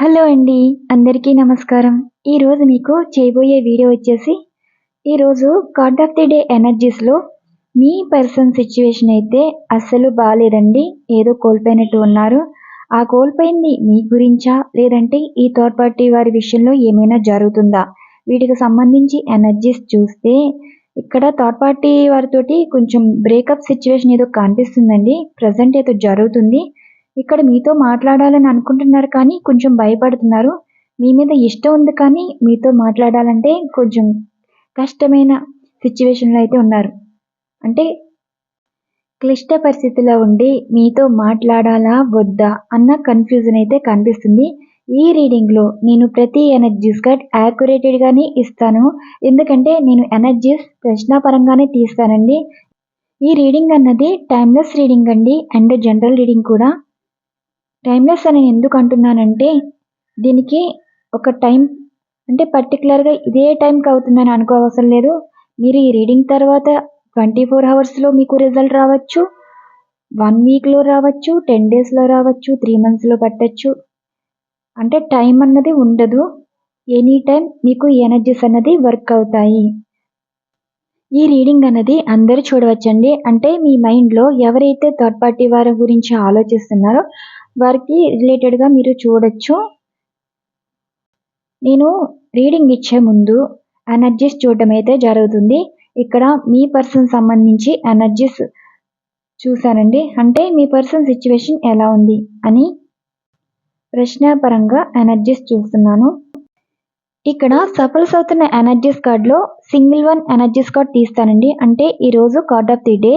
Hello అండి అందరికీ నమస్కారం. ఈరోజు మీకు చేయబోయే వీడియో వచ్చేసి ఈరోజు కార్డ్ ఆఫ్ ది డే ఎనర్జీస్లో మీ పర్సన్ సిచ్యువేషన్ అయితే అస్సలు బాగాలేదండి ఏదో కోల్పోయినట్టు ఉన్నారు. ఆ కోల్పోయింది మీ గురించా? లేదంటే ఈ థర్డ్ పార్టీ వారి విషయంలో ఏమైనా జరుగుతుందా? వీటికి సంబంధించి ఎనర్జీస్ చూస్తే ఇక్కడ థర్డ్ పార్టీ వారితోటి కొంచెం బ్రేకప్ సిచ్యువేషన్ ఏదో కనిపిస్తుందండి. ప్రజెంట్ ఏదో జరుగుతుంది. ఇక్కడ మీతో మాట్లాడాలని అనుకుంటున్నారు కానీ కొంచెం భయపడుతున్నారు. మీ మీద ఇష్టం ఉంది కానీ మీతో మాట్లాడాలంటే కొంచెం కష్టమైన సిచ్యువేషన్లో అయితే ఉన్నారు. అంటే క్లిష్ట పరిస్థితిలో ఉండి మీతో మాట్లాడాలా వద్దా అన్న కన్ఫ్యూజన్ అయితే కనిపిస్తుంది. ఈ రీడింగ్లో నేను ప్రతి ఎనర్జీస్ కార్డ్ యాక్యురేటెడ్గానే ఇస్తాను. ఎందుకంటే నేను ఎనర్జీస్ ప్రశ్నాపరంగానే తీస్తానండి. ఈ రీడింగ్ అన్నది టైమ్లెస్ రీడింగ్ అండి. అండ్ జనరల్ రీడింగ్ కూడా. టైమ్లెస్ అని ఎందుకు అంటున్నానంటే దీనికి ఒక టైం అంటే పర్టికులర్గా ఇదే టైంకి అవుతుందని అనుకోవసరం లేదు. మీరు ఈ రీడింగ్ తర్వాత ట్వంటీ ఫోర్ అవర్స్లో మీకు రిజల్ట్ రావచ్చు వన్ వీక్లో రావచ్చు టెన్ డేస్లో రావచ్చు త్రీ మంత్స్లో పట్టచ్చు. అంటే టైం అన్నది ఉండదు. ఎనీ టైం మీకు ఎనర్జీస్ అన్నది వర్క్ అవుతాయి. ఈ రీడింగ్ అన్నది అందరూ చూడవచ్చండి. అంటే మీ మైండ్లో ఎవరైతే థర్డ్ పార్టీ వారి గురించి ఆలోచిస్తున్నారో వారికి రిలేటెడ్గా మీరు చూడొచ్చు. నేను రీడింగ్ ఇచ్చే ముందు ఎనర్జీస్ చూడటం అయితే జరుగుతుంది. ఇక్కడ మీ పర్సన్ సంబంధించి ఎనర్జీస్ చూశానండి. అంటే మీ పర్సన్ సిచ్యువేషన్ ఎలా ఉంది అని ప్రశ్నాపరంగా ఎనర్జీస్ చూస్తున్నాను. ఇక్కడ సఫల్స్ అవుతున్న ఎనర్జీస్ కార్డ్లో సింగిల్ వన్ ఎనర్జీస్ కార్డ్ తీస్తానండి. అంటే ఈరోజు కార్డ్ ఆఫ్ ది డే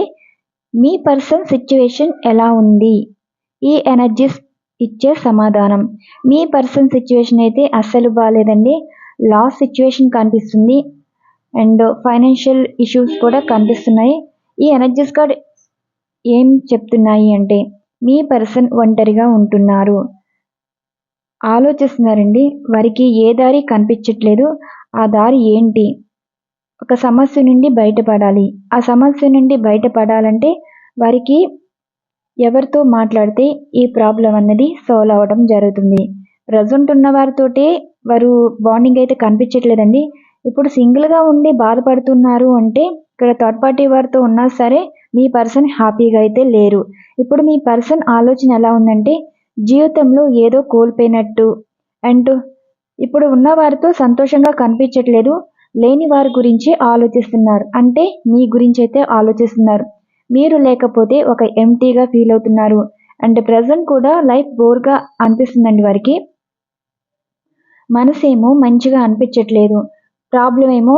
మీ పర్సన్ సిచ్యువేషన్ ఎలా ఉంది? ఈ ఎనర్జీస్ ఇచ్చే సమాధానం. మీ పర్సన్ సిచ్యువేషన్ అయితే అస్సలు బాగాలేదండి లాస్ సిచ్యువేషన్ కనిపిస్తుంది. అండ్ ఫైనాన్షియల్ ఇష్యూస్ కూడా కనిపిస్తున్నాయి. ఈ ఎనర్జీస్ కార్డ్ ఏం చెప్తున్నాయి అంటే మీ పర్సన్ ఒంటరిగా ఉంటున్నారు. ఆలోచిస్తున్నారండి వారికి ఏ దారి కనిపించట్లేదు ఆ దారి ఏంటి? ఒక సమస్య నుండి బయటపడాలి. ఆ సమస్య నుండి బయటపడాలంటే వారికి ఎవరితో మాట్లాడితే ఈ ప్రాబ్లం అన్నది సాల్వ్ అవ్వడం జరుగుతుంది. ప్రజెంట్ ఉన్న వారితోటే వారు బాండింగ్ అయితే కనిపించట్లేదండి. ఇప్పుడు సింగిల్గా ఉండి బాధపడుతున్నారు అంటే ఇక్కడ థర్డ్ పార్టీ వారితో ఉన్నా సరే మీ పర్సన్ హ్యాపీగా అయితే లేరు. ఇప్పుడు మీ పర్సన్ ఆలోచన ఎలా ఉందంటే జీవితంలో ఏదో కోల్పోయినట్టు. అండ్ ఇప్పుడు ఉన్న వారితో సంతోషంగా కనిపించట్లేదు. లేని వారి గురించి ఆలోచిస్తున్నారు. అంటే మీ గురించి అయితే ఆలోచిస్తున్నారు. మీరు లేకపోతే ఒక ఎంటీగా ఫీల్ అవుతున్నారు. అండ్ ప్రజెంట్ కూడా లైఫ్ బోర్గా అనిపిస్తుందండి వారికి. మనసేమో మంచిగా అనిపించట్లేదు. ప్రాబ్లం ఏమో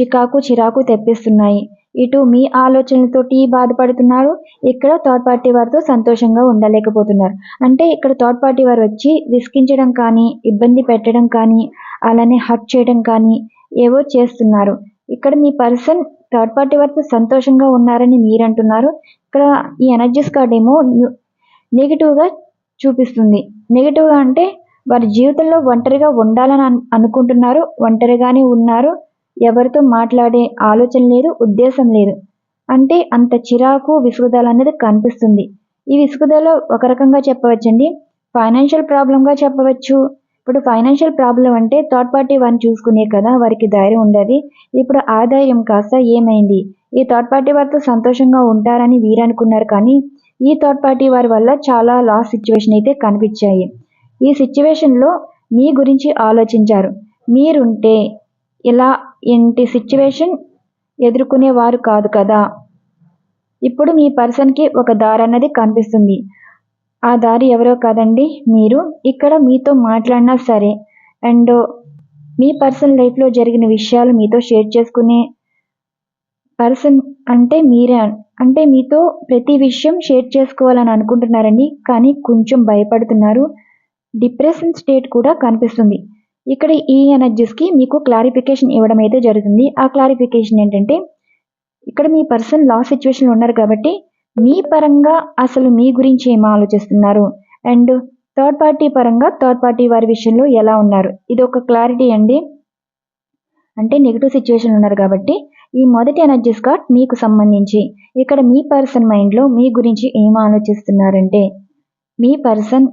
చికాకు చిరాకు తెప్పిస్తున్నాయి. ఇటు మీ ఆలోచనలతోటి బాధపడుతున్నారు. ఇక్కడ థర్డ్ పార్టీ వారితో సంతోషంగా ఉండలేకపోతున్నారు. అంటే ఇక్కడ థర్డ్ పార్టీ వారు వచ్చి విసిగించడం కానీ ఇబ్బంది పెట్టడం కానీ అలానే హర్ట్ చేయడం కానీ ఏవో చేస్తున్నారు. ఇక్కడ మీ పర్సన్ థర్డ్ పార్టీ వారితో సంతోషంగా ఉన్నారని మీరు అంటున్నారు ఇక్కడ ఈ ఎనర్జీస్ కార్డ్ ఏమో నెగిటివ్గా చూపిస్తుంది. నెగిటివ్గా అంటే వారి జీవితంలో ఒంటరిగా ఉండాలని అనుకుంటున్నారు ఒంటరిగానే ఉన్నారు. ఎవరితో మాట్లాడే ఆలోచన లేదు ఉద్దేశం లేదు. అంటే అంత చిరాకు విసుగుదల అనేది కనిపిస్తుంది. ఈ విసుగుదల ఒక రకంగా చెప్పవచ్చండి. ఫైనాన్షియల్ ప్రాబ్లంగా చెప్పవచ్చు ఇప్పుడు ఫైనాన్షియల్ ప్రాబ్లం అంటే థర్డ్ పార్టీ వారిని చూసుకునే కదా వారికి ధైర్యం ఉండేది. ఇప్పుడు ఆ ధైర్యం కాస్త ఏమైంది? ఈ థర్డ్ పార్టీ వారితో సంతోషంగా ఉంటారని వీరు అనుకున్నారు కానీ ఈ థర్డ్ పార్టీ వారి వల్ల చాలా లాస్ సిచ్యువేషన్ అయితే కనిపించాయి. ఈ సిచ్యువేషన్లో మీ గురించి ఆలోచించారు. మీరుంటే ఇలా ఇంటి సిచ్యువేషన్ ఎదుర్కొనేవారు కాదు కదా. ఇప్పుడు మీ పర్సన్కి ఒక దారి అన్నది కనిపిస్తుంది. ఆ దారి ఎవరో కాదండి మీరు. ఇక్కడ మీతో మాట్లాడినా సరే. అండ్ మీ పర్సన్ లైఫ్లో జరిగిన విషయాలు మీతో షేర్ చేసుకునే పర్సన్ అంటే మీరే అంటే మీతో ప్రతి విషయం షేర్ చేసుకోవాలని అనుకుంటున్నారండి కానీ కొంచెం భయపడుతున్నారు. డిప్రెషన్ స్టేట్ కూడా కనిపిస్తుంది. ఇక్కడ ఈ ఎనర్జీస్కి మీకు క్లారిఫికేషన్ ఇవ్వడం అయితే జరుగుతుంది. ఆ క్లారిఫికేషన్ ఏంటంటే ఇక్కడ మీ పర్సన్ లాస్ సిచ్యువేషన్లో ఉన్నారు కాబట్టి మీ పరంగా అసలు మీ గురించి ఏం ఆలోచిస్తున్నారు? అండ్ థర్డ్ పార్టీ పరంగా థర్డ్ పార్టీ వారి విషయంలో ఎలా ఉన్నారు? ఇది ఒక క్లారిటీ అండి. అంటే నెగిటివ్ సిచ్యువేషన్ ఉన్నారు కాబట్టి ఈ మొదటి ఎనర్జీస్ కార్డ్ మీకు సంబంధించి ఇక్కడ మీ పర్సన్ మైండ్లో మీ గురించి ఏం ఆలోచిస్తున్నారంటే మీ పర్సన్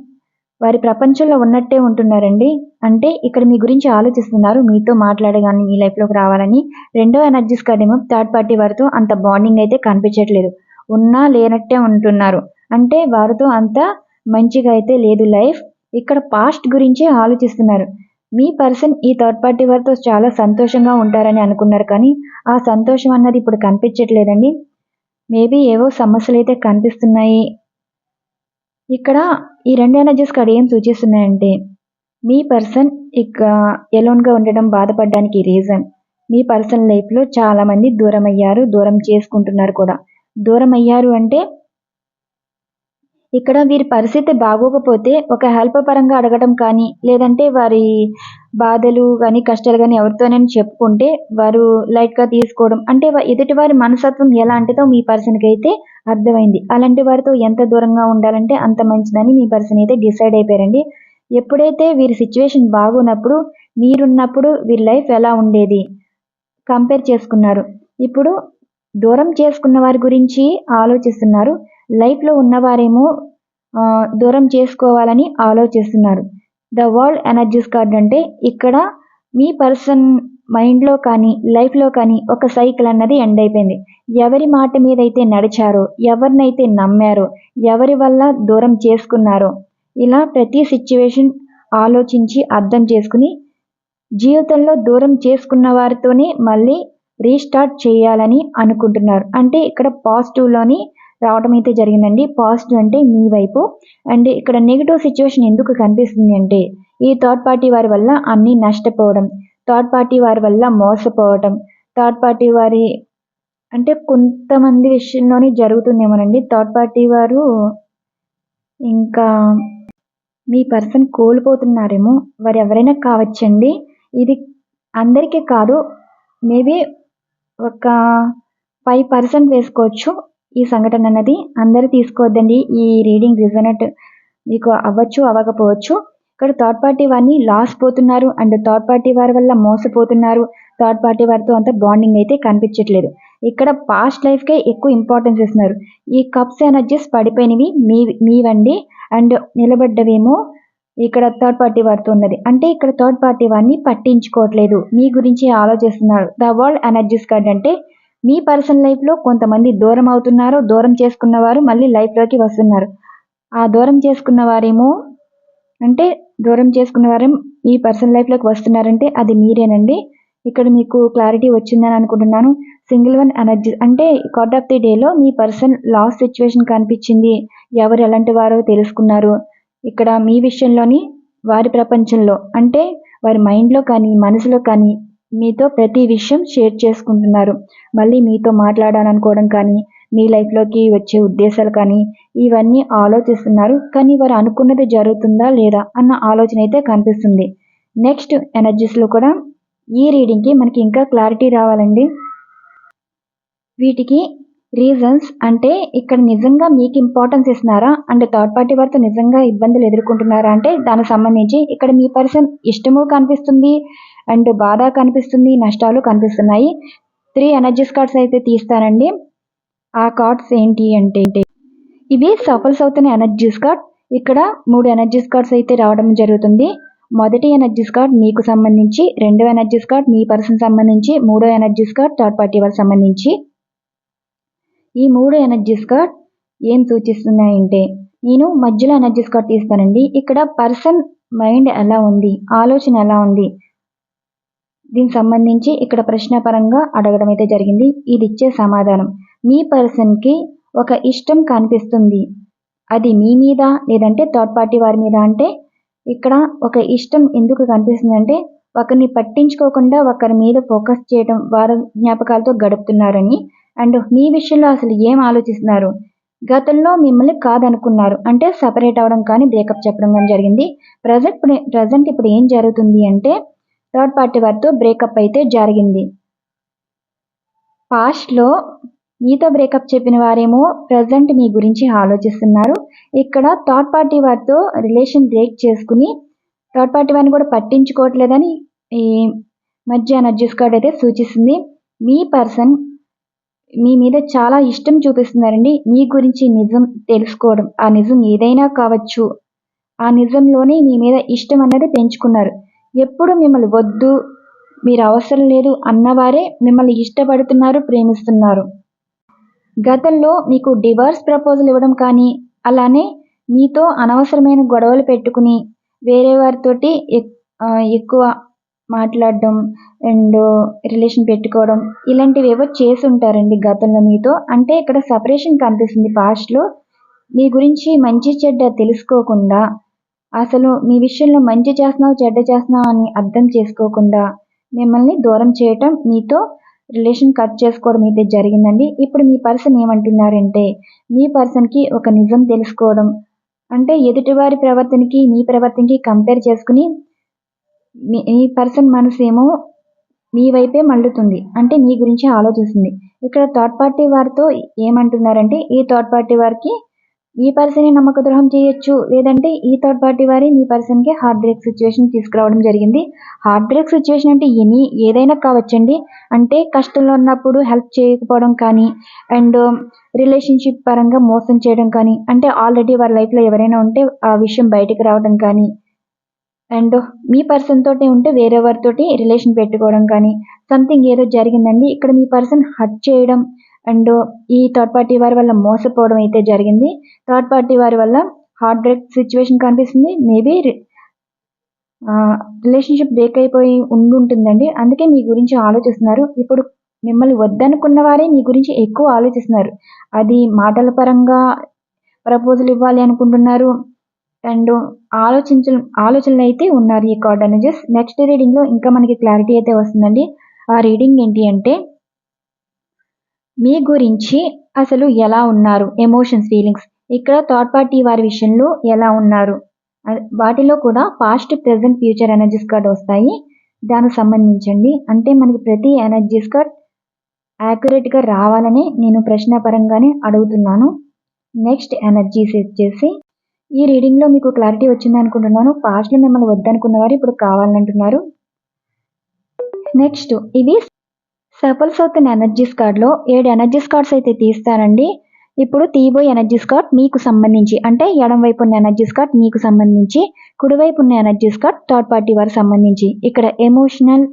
వారి ప్రపంచంలో ఉన్నట్టే ఉంటున్నారండి. అంటే ఇక్కడ మీ గురించి ఆలోచిస్తున్నారు మీతో మాట్లాడగానే మీ లైఫ్లోకి రావాలని రెండో ఎనర్జీస్ కార్డ్ ఏమో థర్డ్ పార్టీ వారితో అంత బాండింగ్ అయితే కనిపించట్లేదు. ఉన్నా లేనట్టే ఉంటున్నారు. అంటే వారితో అంత మంచిగా అయితే లేదు లైఫ్. ఇక్కడ పాస్ట్ గురించి ఆలోచిస్తున్నారు. మీ పర్సన్ ఈ థర్డ్ పార్టీ వారితో చాలా సంతోషంగా ఉంటారని అనుకున్నారు కానీ ఆ సంతోషం అన్నది ఇప్పుడు కనిపించట్లేదండి. మేబీ ఏవో సమస్యలు అయితే కనిపిస్తున్నాయి. ఇక్కడ ఈ రెండు ఎనర్జీస్ కార్డ్ ఏం సూచిస్తున్నాయంటే మీ పర్సన్ ఇక ఎలోన్గా ఉండడం బాధపడడానికి రీజన్. మీ పర్సన్ లైఫ్లో చాలామంది దూరం అయ్యారు దూరం చేసుకుంటున్నారు కూడా. దూరం అయ్యారు అంటే? ఇక్కడ వీరి పరిస్థితి బాగోకపోతే ఒక హెల్ప్ పరంగా అడగడం కానీ లేదంటే వారి బాధలు కానీ కష్టాలు కానీ ఎవరితోనైనా చెప్పుకుంటే వారు లైట్గా తీసుకోవడం అంటే ఎదుటి వారి మనస్తత్వం ఎలాంటిదో మీ పర్సన్కి అయితే అర్థమైంది. అలాంటి వారితో ఎంత దూరంగా ఉండాలంటే అంత మంచిదని మీ పర్సన్ అయితే డిసైడ్ అయిపోయారండి. ఎప్పుడైతే వీరి సిచ్యువేషన్ బాగున్నప్పుడు మీరున్నప్పుడు వీరి లైఫ్ ఎలా ఉండేది? కంపేర్ చేసుకున్నారు. ఇప్పుడు దూరం చేసుకున్న వారి గురించి ఆలోచిస్తున్నారు. లైఫ్లో ఉన్నవారేమో దూరం చేసుకోవాలని ఆలోచిస్తున్నారు. ద వరల్డ్ ఎనర్జీస్ కార్డ్ అంటే ఇక్కడ మీ పర్సన్ మైండ్లో కానీ లైఫ్లో కానీ ఒక సైకిల్ అన్నది ఎండ్ అయిపోయింది. ఎవరి మాట మీద అయితే నడిచారో ఎవరినైతే నమ్మారో ఎవరి వల్ల దూరం చేసుకున్నారో ఇలా ప్రతి సిచ్యువేషన్ ఆలోచించి అర్థం చేసుకుని జీవితంలో దూరం చేసుకున్న వారితోనే మళ్ళీ రీస్టార్ట్ చేయాలని అనుకుంటున్నారు. అంటే ఇక్కడ పాజిటివ్లోని రావడం అయితే జరిగిందండి. పాజిటివ్ అంటే మీ వైపు. అండ్ ఇక్కడ నెగిటివ్ సిచ్యువేషన్ ఎందుకు కనిపిస్తుంది అంటే ఈ థర్డ్ పార్టీ వారి వల్ల అన్నీ నష్టపోవడం థర్డ్ పార్టీ వారి వల్ల మోసపోవడం థర్డ్ పార్టీ వారి అంటే కొంతమంది విషయంలోనే జరుగుతుందేమోనండి. థర్డ్ పార్టీ వారు ఇంకా మీ పర్సన్ కోల్పోతున్నారేమో వారు ఎవరైనా కావచ్చండి. ఇది అందరికీ కాదు మేబీ ఒక ఫైవ్ పర్సెంట్ వేసుకోవచ్చు ఈ సంఘటన అన్నది. అందరూ తీసుకోవద్దండి ఈ రీడింగ్ రిజనెట్ మీకు అవ్వచ్చు అవ్వకపోవచ్చు. ఇక్కడ థర్డ్ పార్టీ వారిని లాస్ పోతున్నారు అండ్ థర్డ్ పార్టీ వారి వల్ల మోసపోతున్నారు. థర్డ్ పార్టీ వారితో అంత బాండింగ్ అయితే కనిపించట్లేదు. ఇక్కడ పాస్ట్ లైఫ్కే ఎక్కువ ఇంపార్టెన్స్ ఇస్తున్నారు ఈ కప్స్ ఎనర్జీస్ పడిపోయినవి మీ మీవండి. అండ్ నిలబడ్డవేమో ఇక్కడ థర్డ్ పార్టీ వారితో ఉన్నది. అంటే ఇక్కడ థర్డ్ పార్టీ వారిని పట్టించుకోవట్లేదు. మీ గురించి ఆలోచిస్తున్నారు. ద వరల్డ్ ఎనర్జీస్ కార్డ్ అంటే మీ పర్సనల్ లైఫ్లో కొంతమంది దూరం అవుతున్నారు దూరం చేసుకున్న వారు మళ్ళీ లైఫ్లోకి వస్తున్నారు. ఆ దూరం చేసుకున్న వారేమో అంటే దూరం చేసుకున్న వారు మీ పర్సనల్ లైఫ్లోకి వస్తున్నారంటే అది మీరేనండి. ఇక్కడ మీకు క్లారిటీ వచ్చిందని అనుకుంటున్నాను. సింగిల్ వన్ ఎనర్జీ అంటే కార్డ్ ఆఫ్ ది డేలో మీ పర్సన్ లాస్ట్ సిచ్యువేషన్ కనిపించింది. ఎవరు ఎలాంటి వారో తెలుసుకున్నారు. ఇక్కడ మీ విషయంలోని వారి ప్రపంచంలో అంటే వారి మైండ్లో కానీ మనసులో కానీ మీతో ప్రతి విషయం షేర్ చేసుకుంటున్నారు. మళ్ళీ మీతో మాట్లాడాలనుకోవడం కానీ మీ లైఫ్లోకి వచ్చే ఉద్దేశాలు కానీ ఇవన్నీ ఆలోచిస్తున్నారు. కానీ వారు అనుకున్నది జరుగుతుందా లేదా అన్న ఆలోచన అయితే కనిపిస్తుంది. నెక్స్ట్ ఎనర్జీస్లో కూడా ఈ రీడింగ్కి మనకి ఇంకా క్లారిటీ రావాలండి. వీటికి రీజన్స్ అంటే ఇక్కడ నిజంగా మీకు ఇంపార్టెన్స్ ఇస్తున్నారా? అండ్ థర్డ్ పార్టీ వారితో నిజంగా ఇబ్బందులు ఎదుర్కొంటున్నారా? అంటే దానికి సంబంధించి ఇక్కడ మీ పర్సన్ ఇష్టము కనిపిస్తుంది అండ్ బాధ కనిపిస్తుంది నష్టాలు కనిపిస్తున్నాయి. త్రీ ఎనర్జీస్ కార్డ్స్ అయితే తీస్తానండి. ఆ కార్డ్స్ ఏంటి అంటే ఇవి సఫల్స్ అవుతున్న ఎనర్జీస్ కార్డ్ ఇక్కడ మూడు ఎనర్జీస్ కార్డ్స్ అయితే రావడం జరుగుతుంది. మొదటి ఎనర్జీస్ కార్డ్ మీకు సంబంధించి రెండో ఎనర్జీస్ కార్డ్ మీ పర్సన్ సంబంధించి మూడో ఎనర్జీస్ కార్డ్ థర్డ్ పార్టీ వారికి సంబంధించి. ఈ మూడు ఎనర్జీస్ కార్డ్ ఏం సూచిస్తున్నాయంటే నేను మధ్యలో ఎనర్జీస్ కార్డ్ తీస్తానండి. ఇక్కడ పర్సన్ మైండ్ ఎలా ఉంది ఆలోచన ఎలా ఉంది దీనికి సంబంధించి ఇక్కడ ప్రశ్న పరంగా అడగడం అయితే జరిగింది. ఇది ఇచ్చే సమాధానం. మీ పర్సన్కి ఒక ఇష్టం కనిపిస్తుంది. అది మీ మీద లేదంటే థర్డ్ పార్టీ వారి మీద అంటే ఇక్కడ ఒక ఇష్టం ఎందుకు కనిపిస్తుంది అంటే ఒకరిని పట్టించుకోకుండా ఒకరి మీద ఫోకస్ చేయడం వారి జ్ఞాపకాలతో గడుపుతున్నారని అండ్ మీ విషయంలో అసలు ఏం ఆలోచిస్తున్నారు? గతంలో మిమ్మల్ని కాదనుకున్నారు. అంటే సపరేట్ అవ్వడం కానీ బ్రేకప్ చెప్పడం కానీ జరిగింది. ప్రజెంట్ ప్రజెంట్ ఇప్పుడు ఏం జరుగుతుంది అంటే థర్డ్ పార్టీ వారితో బ్రేకప్ అయితే జరిగింది. పాస్ట్లో మీతో బ్రేకప్ చెప్పిన వారేమో ప్రజెంట్ మీ గురించి ఆలోచిస్తున్నారు. ఇక్కడ థర్డ్ పార్టీ వారితో రిలేషన్ బ్రేక్ చేసుకుని థర్డ్ పార్టీ వారిని కూడా పట్టించుకోవట్లేదని ఈ మధ్య ఎనర్జీస్ కార్డ్ అయితే సూచిస్తుంది. మీ పర్సన్ మీ మీద చాలా ఇష్టం చూపిస్తున్నారండి. మీ గురించి నిజం తెలుసుకోవడం. ఆ నిజం ఏదైనా కావచ్చు. ఆ నిజంలోనే మీ మీద ఇష్టం అన్నది పెంచుకున్నారు. ఎప్పుడు మిమ్మల్ని వద్దు మీరు అవసరం లేదు అన్నవారే మిమ్మల్ని ఇష్టపడుతున్నారు ప్రేమిస్తున్నారు. గతంలో మీకు డివోర్స్ ప్రపోజల్ ఇవ్వడం కానీ అలానే మీతో అనవసరమైన గొడవలు పెట్టుకుని వేరే వారితోటి ఎక్- ఎక్కువ మాట్లాడడం అండ్ రిలేషన్ పెట్టుకోవడం ఇలాంటివి ఏవో చేసి ఉంటారండి గతంలో మీతో. అంటే ఇక్కడ సపరేషన్ కనిపిస్తుంది పాస్ట్లో మీ గురించి మంచి చెడ్డ తెలుసుకోకుండా అసలు మీ విషయంలో మంచి చేస్తున్నావు చెడ్డ చేస్తున్నావు అని అర్థం చేసుకోకుండా మిమ్మల్ని దూరం చేయటం మీతో రిలేషన్ కట్ చేసుకోవడం అయితే జరిగిందండి. ఇప్పుడు మీ పర్సన్ ఏమంటున్నారంటే మీ పర్సన్కి ఒక నిజం తెలుసుకోవడం. అంటే ఎదుటివారి ప్రవర్తనకి మీ ప్రవర్తనకి కంపేర్ చేసుకుని మీ ఈ పర్సన్ మనసు ఏమో మీ వైపే మళ్ళుతుంది. అంటే మీ గురించి ఆలోచిస్తుంది. ఇక్కడ థర్డ్ పార్టీ వారితో ఏమంటున్నారంటే ఈ థర్డ్ పార్టీ వారికి ఈ పర్సన్ నమ్మక ద్రోహం చేయొచ్చు లేదంటే ఈ థర్డ్ పార్టీ వారి మీ పర్సన్కి హార్ట్ బ్రేక్ సిచ్యువేషన్ తీసుకురావడం జరిగింది. హార్ట్ బ్రేక్ సిచ్యువేషన్ అంటే ఎనీ ఏదైనా కావచ్చండి. అంటే కష్టంలో ఉన్నప్పుడు హెల్ప్ చేయకపోవడం కానీ అండ్ రిలేషన్షిప్ పరంగా మోసం చేయడం కానీ అంటే ఆల్రెడీ వారి లైఫ్లో ఎవరైనా ఉంటే ఆ విషయం బయటికి రావడం కానీ అండ్ మీ పర్సన్ తోటి ఉంటే వేరే వారితోటి రిలేషన్ పెట్టుకోవడం కానీ సంథింగ్ ఏదో జరిగిందండి ఇక్కడ మీ పర్సన్ హట్ చేయడం అండ్ ఈ థర్డ్ పార్టీ వారి వల్ల మోసపోవడం అయితే జరిగింది. థర్డ్ పార్టీ వారి వల్ల హార్ట్ బ్రేక్ సిచ్యువేషన్ కనిపిస్తుంది. మేబీ రిలేషన్షిప్ బ్రేక్ అయిపోయి ఉండుంటుందండి. అందుకే మీ గురించి ఆలోచిస్తున్నారు. ఇప్పుడు మిమ్మల్ని వద్దనుకున్న వారే మీ గురించి ఎక్కువ ఆలోచిస్తున్నారు. అది మాటల పరంగా ప్రపోజల్ ఇవ్వాలి అనుకుంటున్నారు. అండ్ ఆలోచించ ఆలోచనలు అయితే ఉన్నారు ఈ కార్డ్ అనేజెస్. నెక్స్ట్ రీడింగ్లో ఇంకా మనకి క్లారిటీ అయితే వస్తుందండి. ఆ రీడింగ్ ఏంటి అంటే మీ గురించి అసలు ఎలా ఉన్నారు? ఎమోషన్స్ ఫీలింగ్స్ ఇక్కడ థర్డ్ పార్టీ వారి విషయంలో ఎలా ఉన్నారు? వాటిలో కూడా past present future energies card వస్తాయి. దానికి సంబంధించండి. అంటే మనకి ప్రతి ఎనర్జీస్ కార్డ్ యాక్యురేట్గా రావాలని నేను ప్రశ్న పరంగానే అడుగుతున్నాను. నెక్స్ట్ ఎనర్జీస్ వచ్చేసి ఈ రీడింగ్లో మీకు క్లారిటీ వచ్చింది అనుకుంటున్నాను. పాస్ట్లో మిమ్మల్ని వద్దనుకున్న వారు ఇప్పుడు కావాలంటున్నారు నెక్స్ట్ ఇవి సఫల్ సౌత్ ఎనర్జీస్ కార్డ్లో ఏడు ఎనర్జీస్ కార్డ్స్ అయితే తీస్తానండి ఇప్పుడు తీయబోయే ఎనర్జీస్ కార్డ్ మీకు సంబంధించి అంటే ఎడం వైపు ఉన్న ఎనర్జీస్ కార్డ్ మీకు సంబంధించి కుడివైపు ఉన్న ఎనర్జీస్ కార్డ్ థర్డ్ పార్టీ వారికి సంబంధించి. ఇక్కడ ఎమోషనల్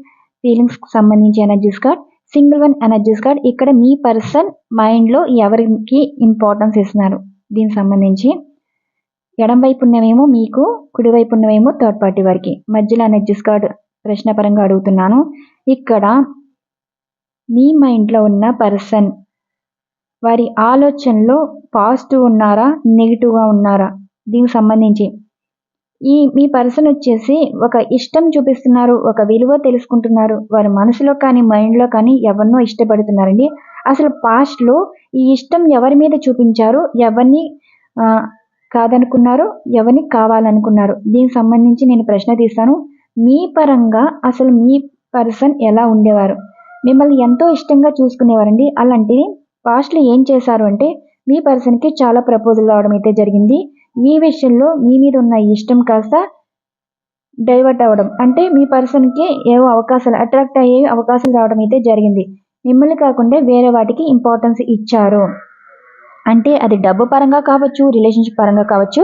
ఫీలింగ్స్ సంబంధించి energies card single one energies card ఇక్కడ మీ పర్సన్ మైండ్లో ఎవరికి ఇంపార్టెన్స్ ఇస్తున్నారు? దీనికి సంబంధించి. ఎడం వైపు ఉన్నవేమో మీకు కుడివైపు ఉన్నవేమో థర్డ్ పార్టీ వారికి. మధ్యలో ఎనర్జీస్ కార్డ్ ప్రశ్న పరంగా అడుగుతున్నాను. ఇక్కడ మీ మైండ్లో ఉన్న పర్సన్ వారి ఆలోచనలో పాజిటివ్ ఉన్నారా నెగిటివ్గా ఉన్నారా? దీనికి సంబంధించి. ఈ మీ పర్సన్ వచ్చేసి ఒక ఇష్టం చూపిస్తున్నారు ఒక విలువ తెలుసుకుంటున్నారు. వారి మనసులో కానీ మైండ్లో కానీ ఎవరినో ఇష్టపడుతున్నారండి. అసలు పాస్ట్లో ఈ ఇష్టం ఎవరి మీద చూపించారు? ఎవరిని కాదనుకున్నారు ఎవరిని కావాలనుకున్నారు. దీనికి సంబంధించి నేను ప్రశ్న తీస్తాను. మీ పరంగా అసలు మీ పర్సన్ ఎలా ఉండేవారు? మిమ్మల్ని ఎంతో ఇష్టంగా చూసుకునేవారండి. అలాంటివి పాస్ట్లో ఏం చేశారు అంటే మీ పర్సన్కి చాలా ప్రపోజల్ రావడం అయితే జరిగింది. ఈ విషయంలో మీ మీద ఉన్న ఇష్టం కాస్త డైవర్ట్ అవ్వడం. అంటే మీ పర్సన్కి ఏవో అవకాశాలు అట్రాక్ట్ అయ్యే అవకాశాలు రావడం అయితే జరిగింది. మిమ్మల్ని కాకుండా వేరే వాటికి ఇంపార్టెన్స్ ఇచ్చారు. అంటే అది డబ్బు పరంగా కావచ్చు రిలేషన్షిప్ పరంగా కావచ్చు.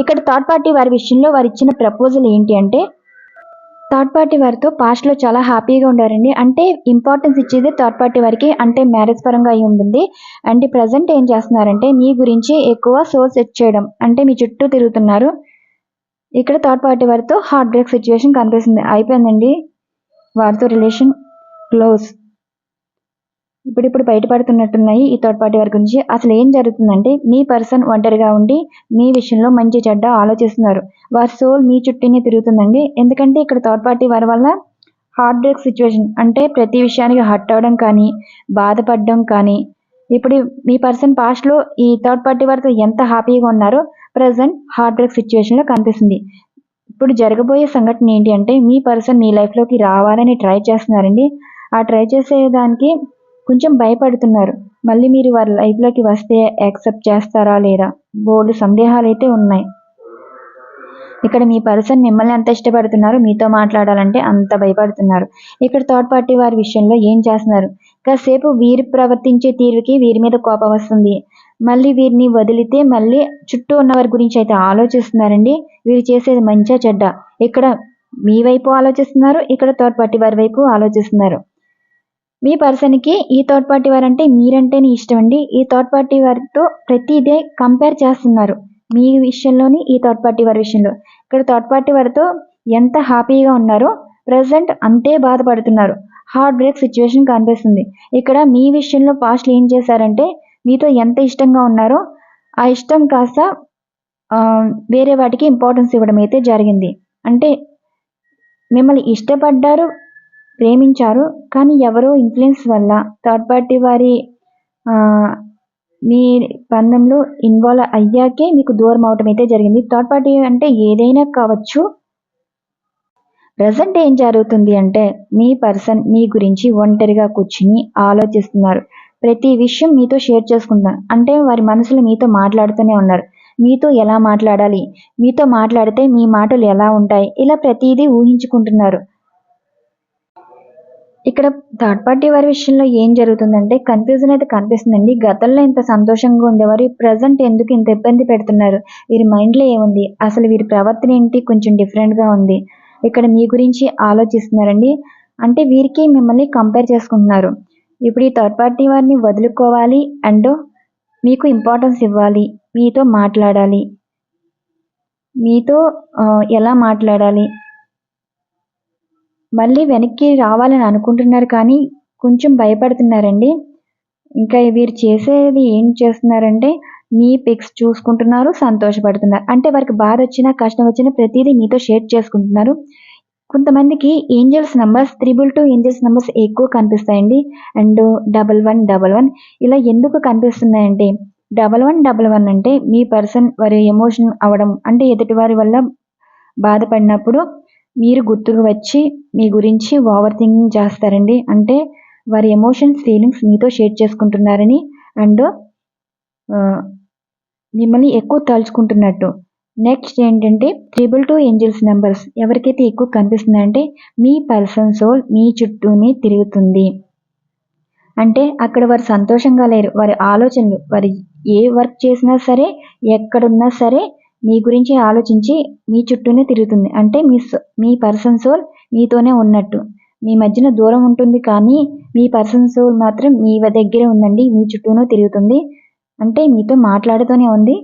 ఇక్కడ థర్డ్ పార్టీ వారి విషయంలో వారు ఇచ్చిన ప్రపోజల్ ఏంటి అంటే థర్డ్ పార్టీ వారితో పాస్ట్లో చాలా హ్యాపీగా ఉండారండి. అంటే ఇంపార్టెన్స్ ఇచ్చేది థర్డ్ పార్టీ వారికి అంటే మ్యారేజ్ పరంగా అయి ఉంటుంది. అంటే ప్రజెంట్ ఏం చేస్తున్నారంటే మీ గురించి ఎక్కువ సోర్స్ సెట్ చేయడం అంటే మీ చుట్టూ తిరుగుతున్నారు. ఇక్కడ థర్డ్ పార్టీ వారితో హార్ట్ బ్రేక్ సిచ్యువేషన్ కనిపిస్తుంది. అయిపోయిందండి. వారితో రిలేషన్ క్లోజ్ ఇప్పుడిప్పుడు బయటపడుతున్నట్టున్నాయి ఈ థర్డ్ పార్టీ వారి గురించి. అసలు ఏం జరుగుతుందంటే మీ పర్సన్ ఒంటరిగా ఉండి మీ విషయంలో మంచి చెడ్డ ఆలోచిస్తున్నారు. వారి సోల్ మీ చుట్టూనే తిరుగుతుందండి. ఎందుకంటే ఇక్కడ థర్డ్ పార్టీ వారి వల్ల హార్ట్ బ్రేక్ సిచ్యువేషన్ అంటే ప్రతి విషయానికి హర్ట్ అవ్వడం కానీ బాధపడడం కానీ ఇప్పుడు మీ పర్సన్ పాస్ట్లో ఈ థర్డ్ పార్టీ వారితో ఎంత హ్యాపీగా ఉన్నారో ప్రజెంట్ హార్ట్ బ్రేక్ సిచ్యువేషన్లో కనిపిస్తుంది. ఇప్పుడు జరగబోయే సంఘటన ఏంటి అంటే మీ పర్సన్ మీ లైఫ్లోకి రావాలని ట్రై చేస్తున్నారండి. ఆ ట్రై చేసేదానికి కొంచెం భయపడుతున్నారు. మళ్ళీ మీరు వారి లైఫ్లోకి వస్తే యాక్సెప్ట్ చేస్తారా లేదా? బోర్డు సందేహాలు అయితే ఉన్నాయి. ఇక్కడ మీ పర్సన్ మిమ్మల్ని ఎంత ఇష్టపడుతున్నారు మీతో మాట్లాడాలంటే అంత భయపడుతున్నారు. ఇక్కడ థర్డ్ పార్టీ వారి విషయంలో ఏం చేస్తున్నారు? కాసేపు వీరు ప్రవర్తించే తీరుకి వీరి మీద కోపం వస్తుంది. మళ్ళీ వీరిని వదిలితే మళ్ళీ చుట్టూ ఉన్న వారి గురించి అయితే ఆలోచిస్తున్నారండి. వీరు చేసేది మంచిగా చెడ్డ? ఇక్కడ మీ వైపు ఆలోచిస్తున్నారు ఇక్కడ థర్డ్ పార్టీ వారి వైపు ఆలోచిస్తున్నారు. మీ పర్సన్కి ఈ థర్డ్ పార్టీ వారు అంటే మీరంటేనే ఇష్టం అండి ఈ థర్డ్ పార్టీ వారితో ప్రతిదే కంపేర్ చేస్తున్నారు. మీ విషయంలోని ఈ థర్డ్ పార్టీ వారి విషయంలో. ఇక్కడ థర్డ్ పార్టీ వారితో ఎంత హ్యాపీగా ఉన్నారో ప్రజెంట్ అంతే బాధపడుతున్నారు. హార్ట్ బ్రేక్ సిచ్యువేషన్ కనిపిస్తుంది. ఇక్కడ మీ విషయంలో పాస్ట్లో ఏం చేశారంటే మీతో ఎంత ఇష్టంగా ఉన్నారో ఆ ఇష్టం కాస్త వేరే వాటికి ఇంపార్టెన్స్ ఇవ్వడం అయితే జరిగింది. అంటే మిమ్మల్ని ఇష్టపడ్డారు ప్రేమించారు. కానీ ఎవరో ఇన్ఫ్లుయెన్స్ వల్ల థర్డ్ పార్టీ వారి మీ బంధంలో ఇన్వాల్వ్ అయ్యాకే మీకు దూరం అవటం అయితే జరిగింది. థర్డ్ పార్టీ అంటే ఏదైనా కావచ్చు. ప్రజెంట్ ఏం జరుగుతుంది అంటే మీ పర్సన్ మీ గురించి ఒంటరిగా కూర్చుని ఆలోచిస్తున్నారు. ప్రతి విషయం మీతో షేర్ చేసుకుంటున్నారు. అంటే వారి మనసులో మీతో మాట్లాడుతూనే ఉన్నారు. మీతో ఎలా మాట్లాడాలి? మీతో మాట్లాడితే మీ మాటలు ఎలా ఉంటాయి? ఇలా ప్రతిదీ ఊహించుకుంటున్నారు. ఇక్కడ థర్డ్ పార్టీ వారి విషయంలో ఏం జరుగుతుందంటే కన్ఫ్యూజన్ అయితే కనిపిస్తుందండి. గతంలో ఇంత సంతోషంగా ఉండేవారు ప్రజెంట్ ఎందుకు ఇంత ఇబ్బంది పెడుతున్నారు? వీరి మైండ్లో ఏముంది? అసలు వీరి ప్రవర్తన ఏంటి? కొంచెం డిఫరెంట్గా ఉంది. ఇక్కడ మీ గురించి ఆలోచిస్తున్నారండి. అంటే వీరికి మిమ్మల్ని కంపేర్ చేసుకుంటున్నారు. ఇప్పుడు ఈ థర్డ్ పార్టీ వారిని వదులుకోవాలి అండ్ మీకు ఇంపార్టెన్స్ ఇవ్వాలి. మీతో మాట్లాడాలి. మీతో ఎలా మాట్లాడాలి? మళ్ళీ వెనక్కి రావాలని అనుకుంటున్నారు కానీ కొంచెం భయపడుతున్నారండి. ఇంకా వీరు చేసేది ఏం చేస్తున్నారంటే మీ పిక్స్ చూసుకుంటున్నారు సంతోషపడుతున్నారు. అంటే వారికి బాధ వచ్చినా కష్టం వచ్చినా ప్రతిదీ మీతో షేర్ చేసుకుంటున్నారు. కొంతమందికి angels numbers triple two angels numbers ఎక్కువ కనిపిస్తాయండి. And double one double one ఇలా ఎందుకు కనిపిస్తున్నాయంటే డబల్ వన్ డబల్ వన్ అంటే మీ పర్సన్ వారి ఎమోషన్ అవ్వడం అంటే ఎదుటి వారి వల్ల బాధపడినప్పుడు మీరు గుర్తుకు వచ్చి మీ గురించి ఓవర్ థింకింగ్ చేస్తారండి. అంటే వారి ఎమోషన్స్ ఫీలింగ్స్ మీతో షేర్ చేసుకుంటున్నారని అండ్ మిమ్మల్ని ఎక్కువ తలుచుకుంటున్నట్టు. నెక్స్ట్ ఏంటంటే త్రిబుల్ టూ ఏంజల్స్ నెంబర్స్ ఎవరికైతే ఎక్కువ కనిపిస్తుందంటే మీ పర్సన్ సోల్ మీ చుట్టూనే తిరుగుతుంది. అంటే అక్కడ వారు సంతోషంగా లేరు. వారి ఆలోచనలు వారి ఏ వర్క్ చేసినా సరే ఎక్కడున్నా సరే మీ గురించి ఆలోచించి మీ చుట్టూనే తిరుగుతుంది. అంటే మీ మీ పర్సన్ సోల్ మీతోనే ఉన్నట్టు. మీ మధ్యన దూరం ఉంటుంది కానీ మీ పర్సన్ సోల్ మాత్రం మీ దగ్గరే ఉందండి. మీ చుట్టూనే తిరుగుతుంది. అంటే మీతో మాట్లాడుతూనే ఉంది.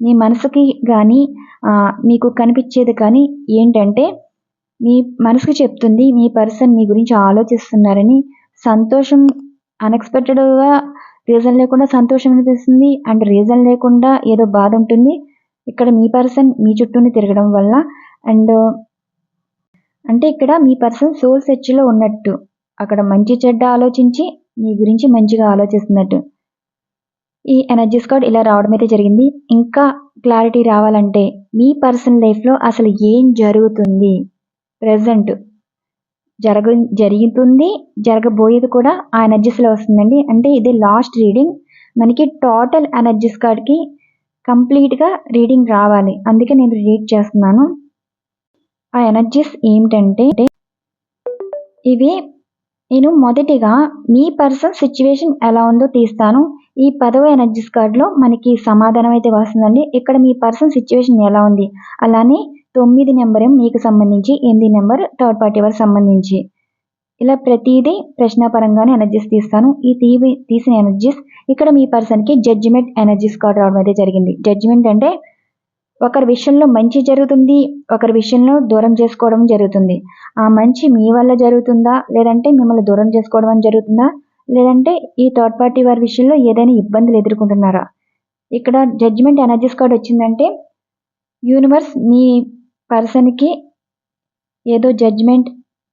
మీ మనసుకి కానీ మీకు కనిపించేది కానీ ఏంటంటే మీ మనసుకు చెప్తుంది మీ పర్సన్ మీ గురించి ఆలోచిస్తున్నారని సంతోషం అన్ఎక్స్పెక్టెడ్గా రీజన్ లేకుండా సంతోషం అనిపిస్తుంది. అండ్ రీజన్ లేకుండా ఏదో బాధ ఉంటుంది. ఇక్కడ మీ పర్సన్ మీ చుట్టూని తిరగడం వల్ల అండ్ అంటే ఇక్కడ మీ పర్సన్ సోల్ సెర్చ్లో ఉన్నట్టు. అక్కడ మంచి చెడ్డ ఆలోచించి మీ గురించి మంచిగా ఆలోచిస్తున్నట్టు. ఈ ఎనర్జీస్ కార్డ్ ఇలా రావడం అయితే జరిగింది. ఇంకా క్లారిటీ రావాలంటే మీ పర్సన్ లైఫ్లో అసలు ఏం జరుగుతుంది? ప్రజెంట్ జరగ జరుగుతుంది జరగబోయేది కూడా ఆ ఎనర్జీస్లో వస్తుందండి. అంటే ఇది లాస్ట్ రీడింగ్ మనకి టోటల్ ఎనర్జీస్ కార్డ్కి కంప్లీట్గా రీడింగ్ రావాలి. అందుకే నేను రీడ్ చేస్తున్నాను. ఆ ఎనర్జీస్ ఏమిటంటే ఇవి నేను మొదటిగా మీ పర్సన్ సిచ్యువేషన్ ఎలా ఉందో తీస్తాను. ఈ పదవ ఎనర్జీస్ కార్డ్లో మనకి సమాధానం అయితే వస్తుందండి. ఇక్కడ మీ పర్సన్ సిచ్యువేషన్ ఎలా ఉంది? అలానే తొమ్మిది నెంబర్ మీకు సంబంధించి ఎనిమిది నెంబర్ థర్డ్ పార్టీ వారికి సంబంధించి. ఇలా ప్రతిదీ ప్రశ్నాపరంగానే ఎనర్జీస్ తీస్తాను. ఈ తీవి తీసిన ఎనర్జీస్ ఇక్కడ మీ పర్సన్కి జడ్జిమెంట్ ఎనర్జీస్ కార్డ్ రావడం అయితే జరిగింది. జడ్జిమెంట్ అంటే ఒకరి విషయంలో మంచి జరుగుతుంది ఒకరి విషయంలో దూరం చేసుకోవడం జరుగుతుంది. ఆ మంచి మీ వల్ల జరుగుతుందా? లేదంటే మిమ్మల్ని దూరం చేసుకోవడం అని జరుగుతుందా? లేదంటే ఈ థర్డ్ పార్టీ వారి విషయంలో ఏదైనా ఇబ్బందులు ఎదుర్కొంటున్నారా? ఇక్కడ జడ్జిమెంట్ ఎనర్జీస్ కార్డ్ వచ్చిందంటే యూనివర్స్ మీ పర్సన్కి ఏదో జడ్జిమెంట్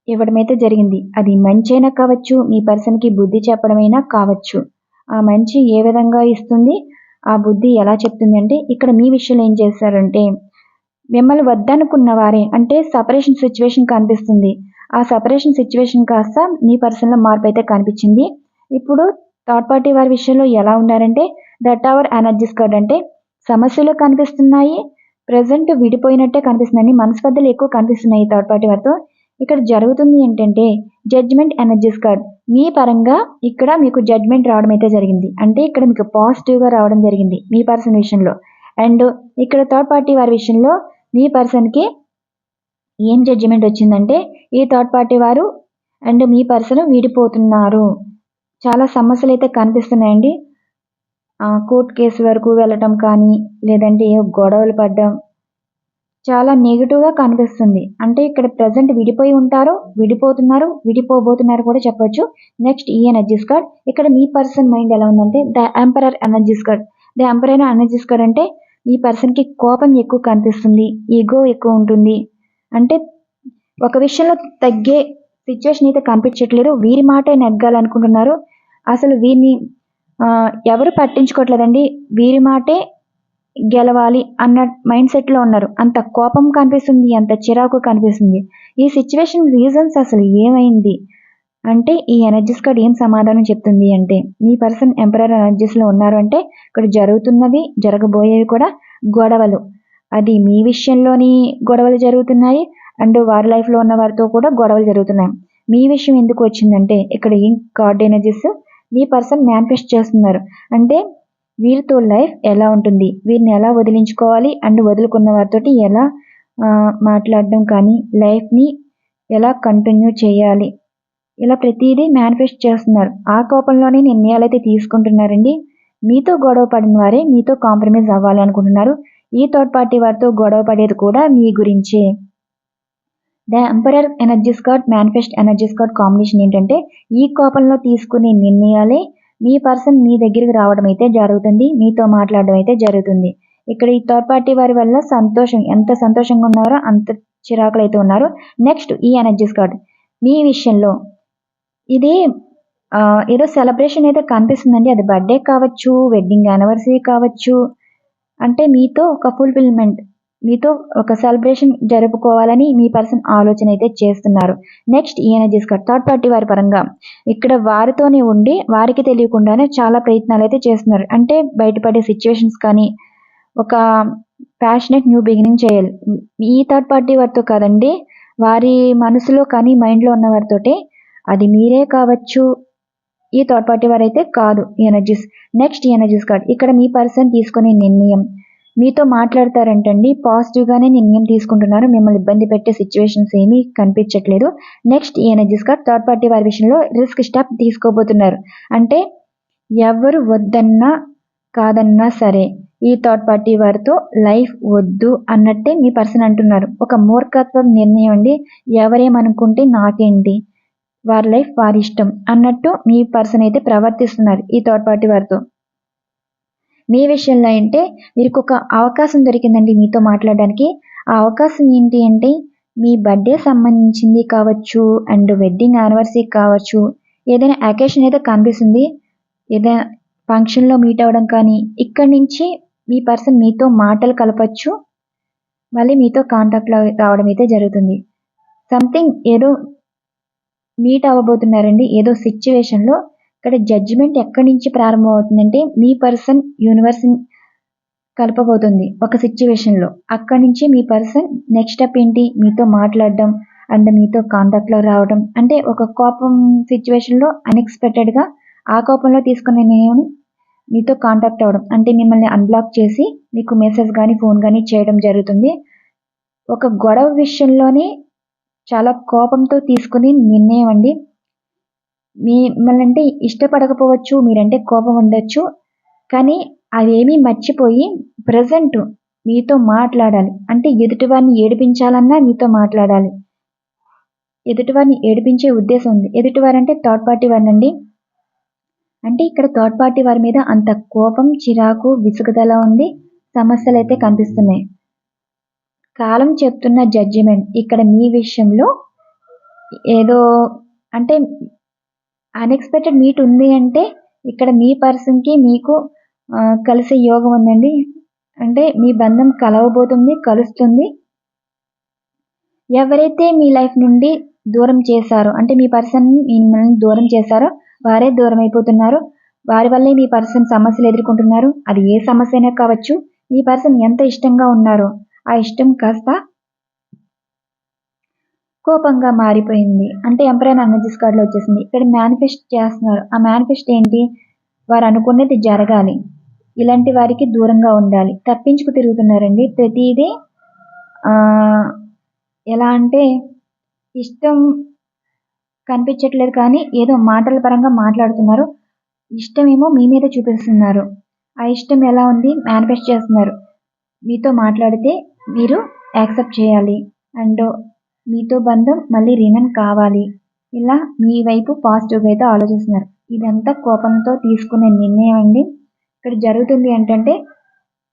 ఇవ్వడమైతే జరిగింది. అది మంచైనా కావచ్చు మీ పర్సన్కి బుద్ధి చెప్పడమైనా కావచ్చు. ఆ మంచి ఏ విధంగా ఇస్తుంది ఆ బుద్ధి ఎలా చెప్తుంది అంటే ఇక్కడ మీ విషయంలో ఏం చేశారంటే మిమ్మల్ని వద్దనుకున్న వారే అంటే సపరేషన్ సిచ్యువేషన్ కనిపిస్తుంది. ఆ సపరేషన్ సిచ్యువేషన్ కాస్త మీ పర్సన్లో మార్పు అయితే కనిపించింది. ఇప్పుడు థర్డ్ పార్టీ వారి విషయంలో ఎలా ఉన్నారంటే దట్ అవర్ ఎనర్జీస్ కార్డ్ అంటే సమస్యలు కనిపిస్తున్నాయి ప్రజెంట్ విడిపోయినట్టే కనిపిస్తుందండి మనస్పర్ధలు ఎక్కువ కనిపిస్తున్నాయి థర్డ్ పార్టీ వారితో. ఇక్కడ జరుగుతుంది ఏంటంటే జడ్జ్మెంట్ ఎనర్జీస్ కార్డ్ మీ పరంగా ఇక్కడ మీకు జడ్జ్మెంట్ రావడం అయితే జరిగింది. అంటే ఇక్కడ మీకు పాజిటివ్గా రావడం జరిగింది మీ పర్సన్ విషయంలో. అండ్ ఇక్కడ థర్డ్ పార్టీ వారి విషయంలో మీ పర్సన్కి ఏం జడ్జిమెంట్ వచ్చిందంటే ఈ థర్డ్ పార్టీ వారు అండ్ మీ పర్సన్ విడిపోతున్నారు. చాలా సమస్యలు అయితే కనిపిస్తున్నాయండి. కోర్టు కేసు వరకు వెళ్ళటం కానీ లేదంటే గొడవలు పడ్డం చాలా నెగిటివ్గా కనిపిస్తుంది. అంటే ఇక్కడ ప్రజెంట్ విడిపోయి ఉంటారు విడిపోతున్నారు విడిపోబోతున్నారు కూడా చెప్పొచ్చు. నెక్స్ట్ ఈ ఎనర్జీస్ కార్డ్ ఇక్కడ మీ పర్సన్ మైండ్ ఎలా ఉందంటే the emperor energies card the emperor energies card అంటే ఈ పర్సన్కి కోపం ఎక్కువ కనిపిస్తుంది ఈగో ఎక్కువ ఉంటుంది. అంటే ఒక విషయంలో తగ్గే సిచ్యువేషన్ అయితే కనిపించట్లేదు. వీరి మాటే నెగ్గాలనుకుంటున్నారు. అసలు వీరిని ఎవరు పట్టించుకోవట్లేదండి. వీరి మాటే గెలవాలి అన్న మైండ్ సెట్లో ఉన్నారు. అంత కోపం కనిపిస్తుంది అంత చిరాకు కనిపిస్తుంది. ఈ సిచ్యువేషన్ రీజన్స్ అసలు ఏమైంది? అంటే ఈ ఎనర్జీస్ కార్డ్ ఏం సమాధానం చెప్తుంది అంటే మీ పర్సన్ ఎంపరర్ ఎనర్జీస్లో ఉన్నారు అంటే ఇక్కడ జరుగుతున్నవి జరగబోయేవి కూడా గొడవలు. అది మీ విషయంలోని గొడవలు జరుగుతున్నాయి అండ్ వారి లైఫ్లో ఉన్న వారితో కూడా గొడవలు జరుగుతున్నాయి. మీ విషయం ఎందుకు వచ్చిందంటే ఇక్కడ ఏం కార్డ్ ఎనర్జీస్ మీ పర్సన్ మేనిఫెస్ట్ చేస్తున్నారు. అంటే వీరితో లైఫ్ ఎలా ఉంటుంది? వీరిని ఎలా వదిలించుకోవాలి? అండ్ వదులుకున్న వారితోటి ఎలా మాట్లాడడం కానీ లైఫ్ని ఎలా కంటిన్యూ చేయాలి? ఇలా ప్రతిదీ మేనిఫెస్ట్ చేస్తున్నారు. ఆ కోపంలోనే నిర్ణయాలు అయితే తీసుకుంటున్నారండి. మీతో గొడవ పడిన వారే మీతో కాంప్రమైజ్ అవ్వాలి అనుకుంటున్నారు. ఈ థర్డ్ పార్టీ వారితో గొడవ పడేది కూడా మీ గురించే. The emperor energies card manifest energies card combination ఏంటంటే ఈ కోపంలో తీసుకునే నిర్ణయాలే మీ పర్సన్ మీ దగ్గరికి రావడం అయితే జరుగుతుంది మీతో మాట్లాడడం అయితే జరుగుతుంది. ఇక్కడ ఈ థర్డ్ పార్టీ వారి వల్ల సంతోషం ఎంత సంతోషంగా ఉన్నారో అంత చిరాకులు అయితే ఉన్నారు. నెక్స్ట్ ఈ ఎనర్జీస్ కార్డ్ మీ విషయంలో ఇది ఏదో సెలబ్రేషన్ అయితే కనిపిస్తుందండి. అది బర్త్డే కావచ్చు వెడ్డింగ్ యానివర్సరీ కావచ్చు అంటే మీతో ఒక ఫుల్ఫిల్మెంట్ మీతో ఒక సెలబ్రేషన్ జరుపుకోవాలని మీ పర్సన్ ఆలోచన అయితే చేస్తున్నారు. నెక్స్ట్ ఈయన ఎనర్జీస్ కార్డ్ థర్డ్ పార్టీ వారి పరంగా ఇక్కడ వారితోనే ఉండి వారికి తెలియకుండానే చాలా ప్రయత్నాలు అయితే చేస్తున్నారు. అంటే బయటపడే సిచ్యువేషన్స్ కానీ ఒక ప్యాషనెట్ న్యూ బిగినింగ్ చేయాలి. ఈ థర్డ్ పార్టీ వారితో కాదండి వారి మనసులో కానీ మైండ్లో ఉన్న వారితోటే అది మీరే కావచ్చు. ఈ థర్డ్ పార్టీ వారైతే కాదు ఈ ఎనర్జీస్ నెక్స్ట్ ఈ ఎనర్జీస్ కార్డ్ ఇక్కడ మీ పర్సన్ తీసుకునే నిర్ణయం మీతో మాట్లాడతారంటండి. పాజిటివ్గానే నిర్ణయం తీసుకుంటున్నారు. మిమ్మల్ని ఇబ్బంది పెట్టే సిచ్యువేషన్స్ ఏమీ కనిపించట్లేదు. నెక్స్ట్ ఈ ఎనర్జీస్ కార్డ్ థర్డ్ పార్టీ వారి విషయంలో రిస్క్ స్టెప్ తీసుకోబోతున్నారు. అంటే ఎవరు వద్దన్నా కాదన్నా సరే ఈ థర్డ్ పార్టీ వారితో లైఫ్ వద్దు అన్నట్టే మీ పర్సన్ అంటున్నారు. ఒక మూర్ఖత్వం నిర్ణయం అండి. ఎవరేమనుకుంటే నాకేంటి? వారి లైఫ్ వారి ఇష్టం అన్నట్టు మీ పర్సన్ అయితే ప్రవర్తిస్తున్నారు ఈ థర్డ్ పార్టీ వారితో. మీ విషయంలో అంటే వీరికి ఒక అవకాశం దొరికిందండి మీతో మాట్లాడడానికి. ఆ అవకాశం ఏంటి అంటే మీ బర్త్డే సంబంధించింది కావచ్చు అండ్ వెడ్డింగ్ యానివర్సరీ కావచ్చు ఏదైనా అకేషన్ అయితే కనిపిస్తుంది. ఏదైనా ఫంక్షన్లో మీట్ అవ్వడం కానీ ఇక్కడి నుంచి మీ పర్సన్ మీతో మాటలు కలపచ్చు. మళ్ళీ మీతో కాంటాక్ట్లో రావడం అయితే జరుగుతుంది. సంథింగ్ ఏదో మీట్ అవ్వబోతున్నారండి ఏదో సిచ్యువేషన్లో ఇక్కడ జడ్జిమెంట్ ఎక్కడి నుంచి ప్రారంభమవుతుందంటే మీ పర్సన్ యూనివర్స్ కలపబోతుంది ఒక సిచ్యువేషన్లో అక్కడి నుంచి మీ పర్సన్ నెక్స్ట్ స్టెప్ ఏంటి? మీతో మాట్లాడడం అండ్ మీతో కాంటాక్ట్లో రావడం. అంటే ఒక కోపం సిచ్యువేషన్లో అన్ఎక్స్పెక్టెడ్గా ఆ కోపంలో తీసుకునే నేను మీతో కాంటాక్ట్ అవ్వడం. అంటే మిమ్మల్ని అన్బ్లాక్ చేసి మీకు మెసేజ్ కానీ ఫోన్ కానీ చేయడం జరుగుతుంది. ఒక గొడవ విషయంలోనే చాలా కోపంతో తీసుకుని నిర్ణయం అండి. మిమ్మల్ని అంటే ఇష్టపడకపోవచ్చు మీరంటే కోపం ఉండొచ్చు కానీ అవేమీ మర్చిపోయి ప్రజెంట్ మీతో మాట్లాడాలి. అంటే ఎదుటివారిని ఏడిపించాలన్నా మీతో మాట్లాడాలి. ఎదుటివారిని ఏడిపించే ఉద్దేశం ఉంది. ఎదుటివారంటే థర్డ్ పార్టీ వారినండి అంటే ఇక్కడ థర్డ్ పార్టీ వారి మీద అంత కోపం చిరాకు విసుగుదల ఉంది. సమస్యలు అయితే కనిపిస్తున్నాయి. కాలం చెప్తున్న జడ్జిమెంట్ ఇక్కడ మీ విషయంలో ఏదో అంటే అన్ఎక్స్పెక్టెడ్ మీట్ ఉంది అంటే ఇక్కడ మీ పర్సన్కి మీకు కలిసే యోగం ఉందండి. అంటే మీ బంధం కలవబోతుంది కలుస్తుంది. ఎవరైతే మీ లైఫ్ నుండి దూరం చేశారో అంటే మీ పర్సన్ మిమ్మల్ని దూరం చేశారో వారే దూరం అయిపోతున్నారు. వారి వల్లే మీ పర్సన్ సమస్యలు ఎదుర్కొంటున్నారు. అది ఏ సమస్య అయినా కావచ్చు మీ పర్సన్ ఎంత ఇష్టంగా ఉన్నారో ఆ ఇష్టం కాస్త కోపంగా మారిపోయింది. అంటే ఎంపరైన ఎనర్జీస్ కార్డులో వచ్చేసింది. ఇక్కడ మేనిఫెస్ట్ చేస్తున్నారు. ఆ మేనిఫెస్ట్ ఏంటి? వారు అనుకున్నది జరగాలి. ఇలాంటి వారికి దూరంగా ఉండాలి. తప్పించుకు తిరుగుతున్నారండి. ప్రతిదీ ఎలా అంటే ఇష్టం కనిపించట్లేదు కానీ ఏదో మాటల పరంగా మాట్లాడుతున్నారు. ఇష్టమేమో మీ మీద చూపిస్తున్నారు. ఆ ఇష్టం ఎలా ఉంది? మేనిఫెస్ట్ చేస్తున్నారు. మీతో మాట్లాడితే మీరు యాక్సెప్ట్ చేయాలి. అండ్ మీతో బంధం మళ్ళీ రీనన్ కావాలి. ఇలా మీ వైపు పాజిటివ్గా అయితే ఆలోచిస్తున్నారు. ఇదంతా కోపంతో తీసుకునే నిర్ణయం అండి. ఇక్కడ జరుగుతుంది ఏంటంటే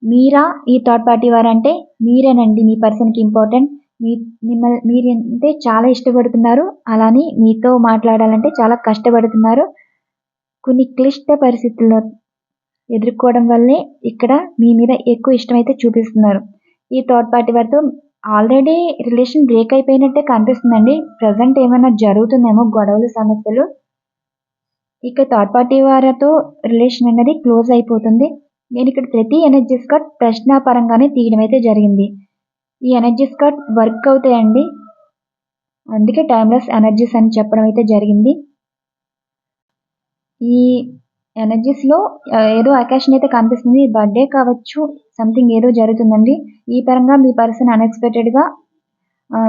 మీరా ఈ థర్డ్ పార్టీ వారంటే మీరేనండి మీ పర్సన్కి ఇంపార్టెంట్. మీ మిమ్మల్ని మీరు అంటే చాలా ఇష్టపడుతున్నారు. అలానే మీతో మాట్లాడాలంటే చాలా కష్టపడుతున్నారు. కొన్ని క్లిష్ట పరిస్థితుల్లో ఎదుర్కోవడం వల్లే ఇక్కడ మీ మీద ఎక్కువ ఇష్టం అయితే చూపిస్తున్నారు. ఈ థర్డ్ పార్టీ వారితో ఆల్రెడీ రిలేషన్ బ్రేక్ అయిపోయినట్టే కనిపిస్తుందండి. ప్రజెంట్ ఏమైనా జరుగుతుందేమో గొడవలు సమస్యలు. ఇక థర్డ్ పార్టీ వారితో రిలేషన్ అనేది క్లోజ్ అయిపోతుంది. నేను ఇక్కడ ప్రతి ఎనర్జీస్ కార్డ్ ప్రశ్నాపరంగానే తీయడం అయితే జరిగింది. ఈ ఎనర్జీస్ కార్డ్ వర్క్ అవుతాయండి. అందుకే టైమ్లెస్ ఎనర్జీస్ అని చెప్పడం అయితే జరిగింది. ఈ ఎనర్జీస్లో ఏదో అకేషన్ అయితే కనిపిస్తుంది. బర్త్డే కావచ్చు సంథింగ్ ఏదో జరుగుతుందండి. ఈ పరంగా మీ పర్సన్ అన్ఎక్స్పెక్టెడ్గా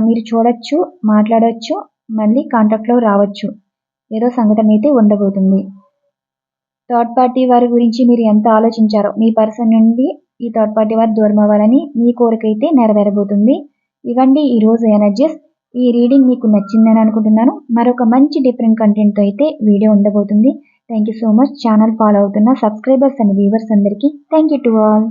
మీరు చూడొచ్చు మాట్లాడవచ్చు మళ్ళీ కాంటాక్ట్లో రావచ్చు. ఏదో సంఘటన అయితే ఉండబోతుంది. థర్డ్ పార్టీ వారి గురించి మీరు ఎంత ఆలోచించారో మీ పర్సన్ నుండి ఈ థర్డ్ పార్టీ వారు దూరం అవ్వాలని మీ కోరిక అయితే నెరవేరబోతుంది. ఇవ్వండి ఈరోజు ఎనర్జీస్ ఈ రీడింగ్ మీకు నచ్చిందని అనుకుంటున్నాను. మరొక మంచి డిఫరెంట్ కంటెంట్తో అయితే వీడియో ఉండబోతుంది. Thank you so much channel follow అవుతున్న సబ్స్క్రైబర్స్ అండ్ వ్యూవర్స్ అందరికీ థ్యాంక్ యూ టు ఆల్